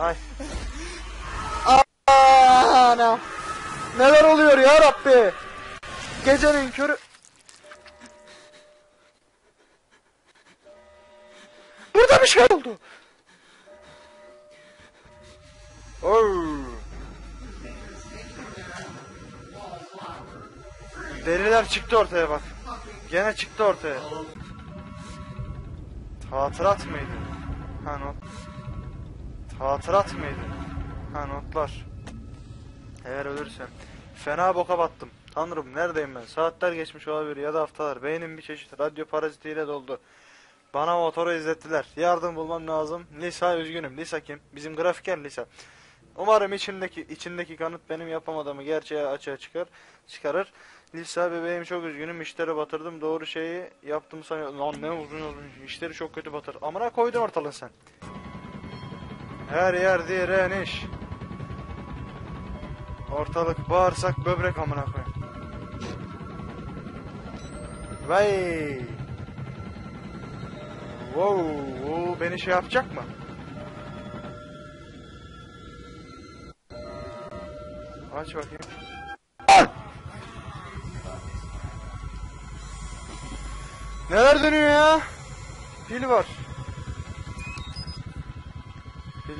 Ay. Ana. Neler oluyor ya Rabbi? Gecenin körü. Burada bir şey oldu. Oo. Deliler çıktı ortaya bak. Gene çıktı ortaya. Hatırat mıydı? Ha not. Hatırat mıydı? Ha notlar. Eğer ölürsem. Fena boka battım. Tanrım neredeyim ben? Saatler geçmiş olabilir ya da haftalar. Beynim bir çeşit radyo parazitiyle doldu. Bana motoru izlettiler. Yardım bulmam lazım. Lisa üzgünüm. Lisa kim? Bizim grafiker Lisa. Umarım içindeki içindeki kanıt benim yapamadığımı gerçeğe açığa çıkar çıkarır. Lisa bebeğim çok üzgünüm. İşleri batırdım. Doğru şeyi yaptım sanıyorum. Lan ne uzun uzun. İşleri çok kötü batır. Amına koydun ortalığın sen. Her yer direniş. Ortalık bağırsak böbrek amına koyayım. Vay. Wow, beni şey yapacak mı? Aç bakayım. Neler dönüyor ya? Pil var.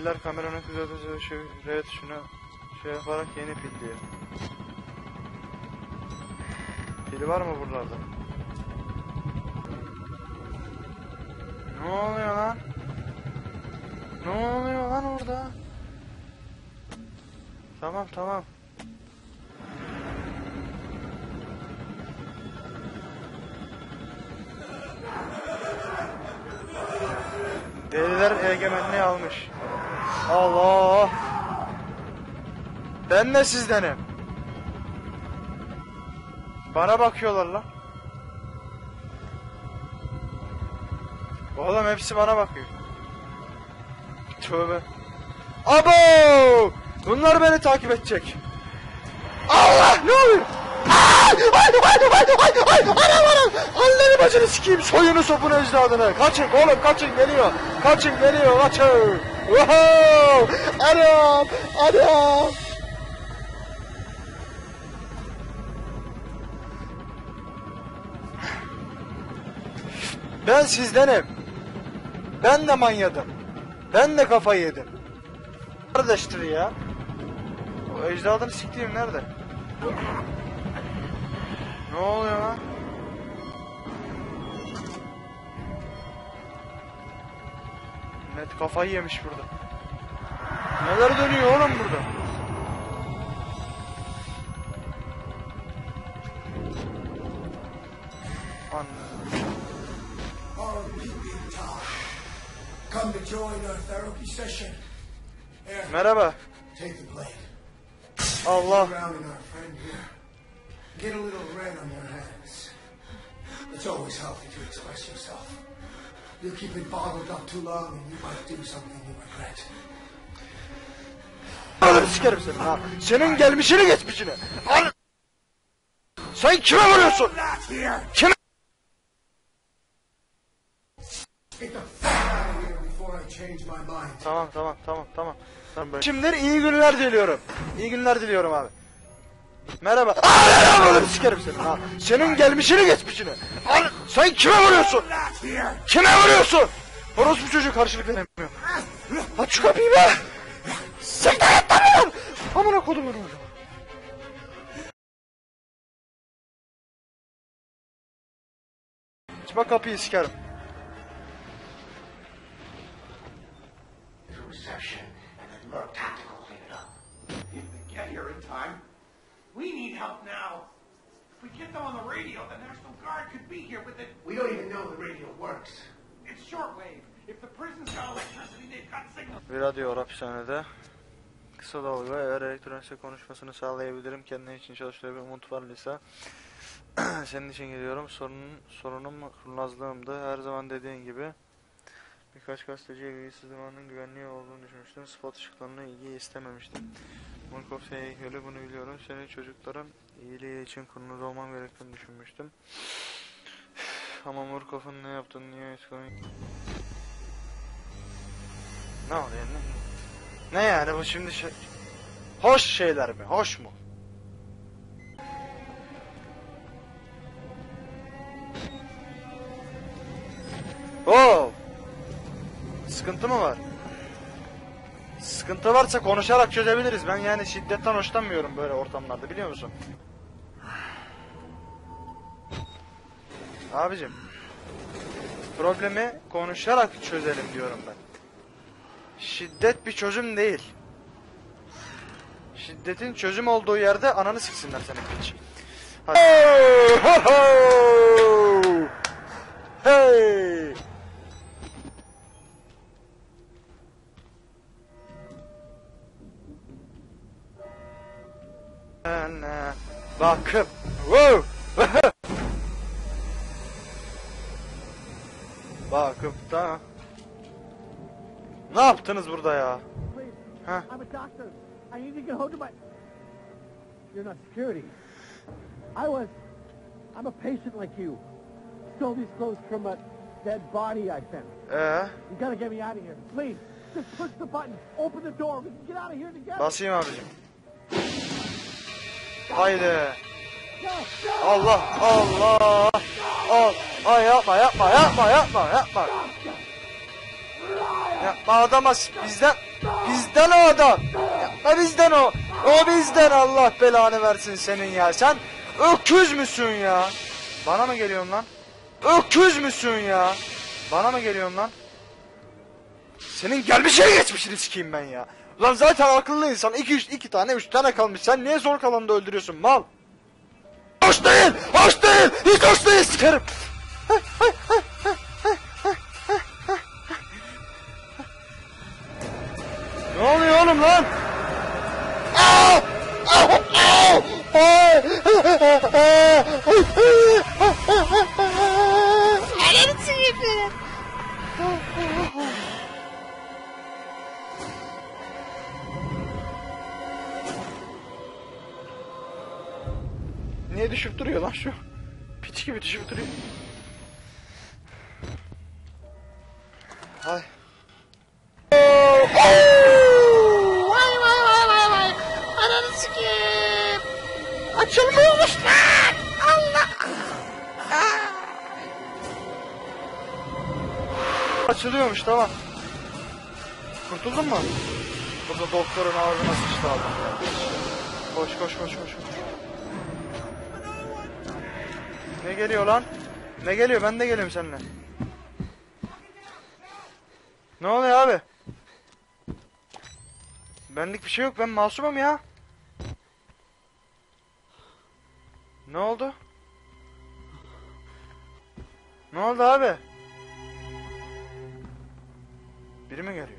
Piller kameranın kızartıcı şey, R tuşuna şey yaparak yeni pil diyor. Pili var mı buralarda? Ne oluyor lan? Ne oluyor lan orada? Tamam tamam. Deliler egemenliği almış. Allah! Ben de sizdenim. Bana bakıyorlar lan. Oğlum hepsi bana bakıyor. Tövbe. Abo! Bunlar beni takip edecek. Allah! Ne oluyor? Ay! Ay! Ay! Ay! Ay! Ay! Anam anam! Anneni bacını sikeyim. Soyunu sopunu ecdadını. Kaçın oğlum kaçın geliyor. Kaçın geliyor kaçın. Wow! Anam! Anam! Ben sizdenim. Ben de manyadım. Ben de kafayı yedim. Kardeştir ya. O ecdadını siktiğim nerede? Ne oluyor lan? Net kafayı yemiş burada. Neler dönüyor oğlum burada? Merhaba. Allah. It's always healthy to express yourself. You keep it bottled up too long and you might do something you regret. Ananı sikerim senin ha. Senin gelmişini geçmişini. An- Sen kime vuruyorsun? Kime? Tamam tamam tamam tamam. Tamam böyle. Şimdi iyi günler diliyorum. İyi günler diliyorum abi. Merhaba. Ananı sikerim senin ha. Senin gelmişini geçmişini. An- Sen kime vuruyorsun? Kime vuruyorsun? Orospu çocuğu karşılık veremiyor. Aç şu kapıyı be. Siktir et lan. Amına kodumun oğlu. Açma kapıyı sikerim. We need help now. If we get them on the radio, the National Guard could be here with it. We don't even know the radio works. It's shortwave. If the prison's got electricity, they've got signal. Bir radyo hapishanede. Kısa dalga eğer elektronik konuşmasını sağlayabilirim. Kendine için çalıştığı bir umut var Lisa. Senin için geliyorum. Sorunun, sorunum kurnazlığımdı. Her zaman dediğin gibi. Birkaç gazeteciye ilgisiz limanın güvenliği olduğunu düşünmüştüm. Spot ışıklarına ilgi istememiştim. Murkov tehlikeli bunu biliyorum. Senin çocukların iyiliği için kurnaz olmam gerektiğini düşünmüştüm. Ama Murkov'un ne yaptığını niye ekonomik... Ne oluyor ne? Ne yani bu şimdi şey... Hoş şeyler mi? Hoş mu? Oo! Sıkıntı mı var? Sıkıntı varsa konuşarak çözebiliriz. Ben yani şiddetten hoşlanmıyorum böyle ortamlarda biliyor musun? Abicim. Problemi konuşarak çözelim diyorum ben. Şiddet bir çözüm değil. Şiddetin çözüm olduğu yerde ananı siksinler senin piç. Hadi. Hey! Ana, Bakıp. Wow! Bakıp da. Ne yaptınız burada ya? Please, Huh? I'm a doctor. I need to get hold of my. You're not security. I was. I'm a patient like you. Stole these clothes from a dead body I found. Ee, You gotta get me out of here. Please, just push the button. Open the door. We can get out of here together. basayım abicim. Haydi. Allah Allah. Al. Ay yapma yapma yapma yapma yapma. Yapma adam as- bizden bizden o adam. Yapma bizden o. O bizden Allah belanı versin senin ya. Sen öküz müsün ya? Bana mı geliyorsun lan? Öküz müsün ya? Bana mı geliyorsun lan? Senin gelmişe geçmişini sikeyim ben ya. Lan zaten akıllı insan. iki, üç, iki tane, üç tane kalmış. Sen niye zor kalanı da öldürüyorsun mal? Hoş değil! Hoş değil! Hiç hoş değil sikerim! ne oluyor oğlum lan? Aa! Niye düşüp duruyor lan şu? Piç gibi düşüp duruyor. Ay. Vay vay vay vay vay. Ananı sikeyim. Açılmıyormuş lan. Allah. Açılıyormuş tamam. Kurtuldun mu? Burada doktorun ağzına sıçtı adam. Koş koş koş koş. koş. Ne geliyor lan? Ne geliyor? Ben de geliyorum seninle. Ne oluyor abi? Benlik bir şey yok. Ben masumum ya. Ne oldu? Ne oldu abi? Biri mi geliyor?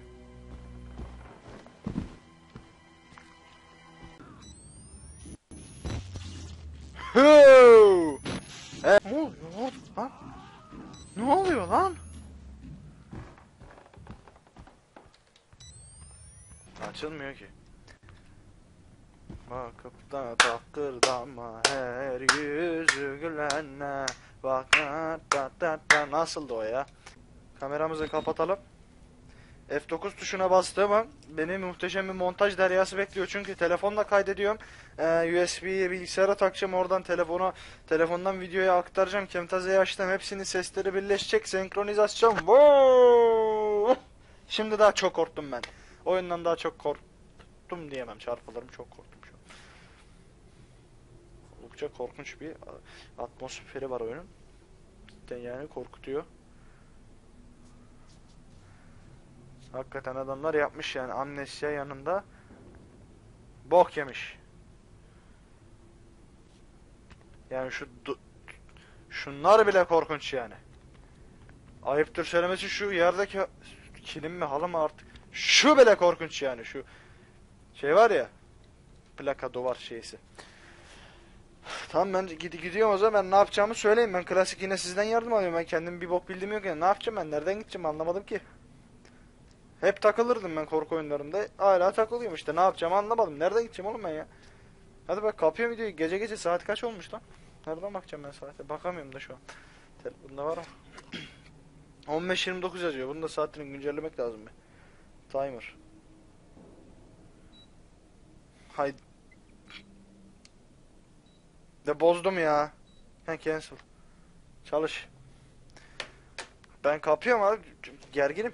Hoo! E, ne oluyor lan? Ne oluyor lan? Açılmıyor ki. Bakıp da takırdama her yüzü gülenle Bak da da da nasıldı o ya? Kameramızı kapatalım. F9 tuşuna bastığım an beni muhteşem bir montaj deryası bekliyor çünkü telefonla kaydediyorum. Ee, USB'ye bilgisayara takacağım oradan telefona telefondan videoya aktaracağım. Camtasia'yı açtım. Hepsinin sesleri birleşecek. Senkronizasyon. Wow! Şimdi daha çok korktum ben. Oyundan daha çok korktum diyemem. Çarpılırım çok korktum şu an. Oldukça korkunç bir atmosferi var oyunun. Yani korkutuyor. Hakikaten adamlar yapmış yani amnesya yanında bok yemiş. Yani şu şunlar bile korkunç yani. Ayıptır söylemesi şu yerdeki kilim mi halı mı artık şu bile korkunç yani şu şey var ya plaka duvar şeysi. Tamam ben gidi gidiyorum o zaman ben ne yapacağımı söyleyeyim ben klasik yine sizden yardım alıyorum ben kendim bir bok bildiğim yok yani ne yapacağım ben nereden gideceğim anlamadım ki. Hep takılırdım ben korku oyunlarında. Hala takılıyorum işte. Ne yapacağımı anlamadım. Nereden gideceğim oğlum ben ya? Hadi bak kapıyorum videoyu. Gece gece saat kaç olmuş lan? Nereden bakacağım ben saate? Bakamıyorum da şu an. Telefonda var ama. 15.29 yazıyor. Bunu da saatini güncellemek lazım bir. Timer. Hay. De bozdum ya. Ha cancel. Çalış. Ben kapıyorum abi. Gerginim.